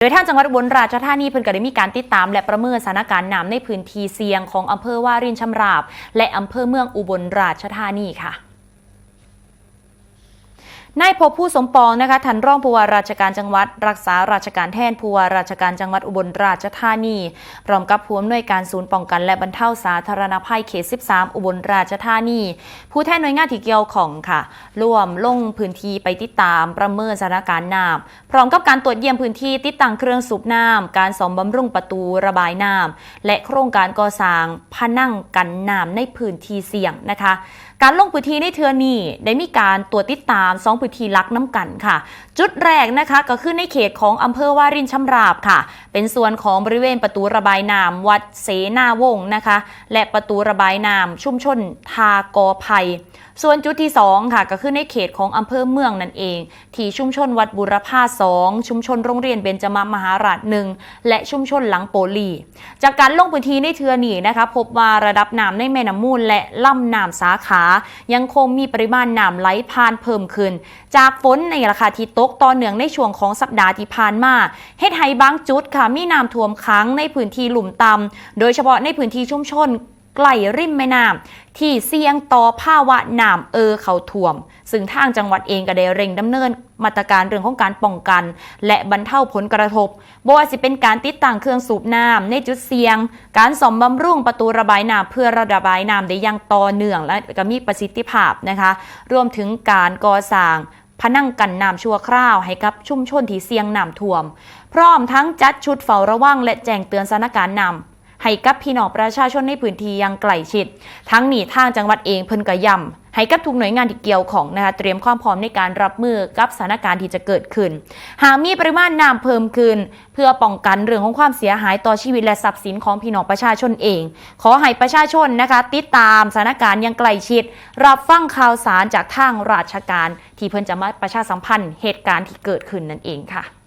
โดยทางจังหวัดอุบลราชธานีเพิ่นก็ได้มีการติดตาม และประเมินสถานการณ์น้ำในพื้นที่เสี่ยงของอำเภอวารินชำราบ และอำเภอเมืองอุบลราชธานีค่ะ นายพบผู้สมปองนะคะทันรองผู้ว่าราชการจังหวัด รักษาราชการแทนผู้ว่าราชการจังหวัดอุบลราชธานีพร้อมกับผู้อำนวยการศูนย์ป้องกันและบรรเทาสาธารณภัยเขต 13 อุบลราชธานี ผู้แทนหน่วยงานที่เกี่ยวข้องค่ะ ร่วมลงพื้นที่ไปติดตามประเมินสถานการณ์น้ำพร้อมกับการตรวจเยี่ยมพื้นที่ติดตั้งเครื่องสูบน้ำการซ่อมบำรุงประตูระบายน้ำและโครงการก่อสร้างพนังกันน้ำในพื้นที่เสี่ยงนะคะ การลงพื้นที่ในเทือนี้ได้มีการตรวจติดตามสองพื้นที่ลักน้ำกันค่ะ จุดแรกนะคะก็คือในเขตของอำเภอวารินชำราบค่ะ เป็นส่วนของบริเวณประตูระบายน้ำวัดเสนาวงศ์นะคะ และประตูระบายน้ำชุมชนทากอไผ่ส่วนจุดที่สองค่ะ ก็คือในเขตของอำเภอเมืองนั่นเอง ที่ชุมชนวัดบุรพาสองชุมชนโรงเรียนเบญจมามหาราชหนึ่งและชุมชนหลังโปลี จากการลงพื้นที่ในเทือนีนะคะ พบว่าระดับน้ำในแม่น้ำมูลและลำน้ำสาขา ยังคงมีปริมาณน้ำไหลผ่านเพิ่มขึ้นจากฝนในราคาที่ตกต่อเนื่องในช่วงของสัปดาห์ที่ผ่านมาเฮ็ดให้บางจุดค่ะมีน้ำท่วมขังในพื้นที่หลุมต่ำโดยเฉพาะในพื้นที่ชุมชน ใกล้ริมแม่น้ำที่เสี่ยงต่อภาวะน้ำเออเขาท่วม ซึ่งทางจังหวัดเองก็ได้เร่งดำเนินมาตรการเรื่องของการป้องกัน และบรรเทาผลกระทบบ่ว่าสิเป็นการติดตั้งเครื่องสูบน้ำในจุดเสี่ยง การซ่อมบำรุงประตูระบายน้ำเพื่อระบายน้ำได้อย่างต่อเนื่องและก็มีประสิทธิภาพนะคะ รวมถึงการก่อสร้างพนังกันน้ำชั่วคราวให้กับชุมชนที่เสี่ยงน้ำท่วม พร้อมทั้งจัดชุดเฝ้าระวังและแจ้งเตือนสถานการณ์น้ำ ให้กับพี่น้องประชาชนในพื้นที่อยังใกล้ชิด ทั้งนี้ทางจังหวัดเองเพิ่นก็ย้ำให้กับทุกหน่วยงานที่เกี่ยวของนะคะเตรียมความพร้อมในการรับมือกับสถานการณ์ที่จะเกิดขึ้น หากมีปริมาณน้ำเพิ่มขึ้น เพื่อป้องกันเรื่องของความเสียหายต่อชีวิตและทรัพย์สินของพี่น้องประชาชนเอง ขอให้ประชาชนนะคะ ติดตามสถานการณ์อยังใกล้ชิด รับฟังข่าวสารจากทางราชการ ที่เพิ่นจะมาประชาสัมพันธ์เหตุการณ์ที่เกิดขึ้นนั่นเองค่ะ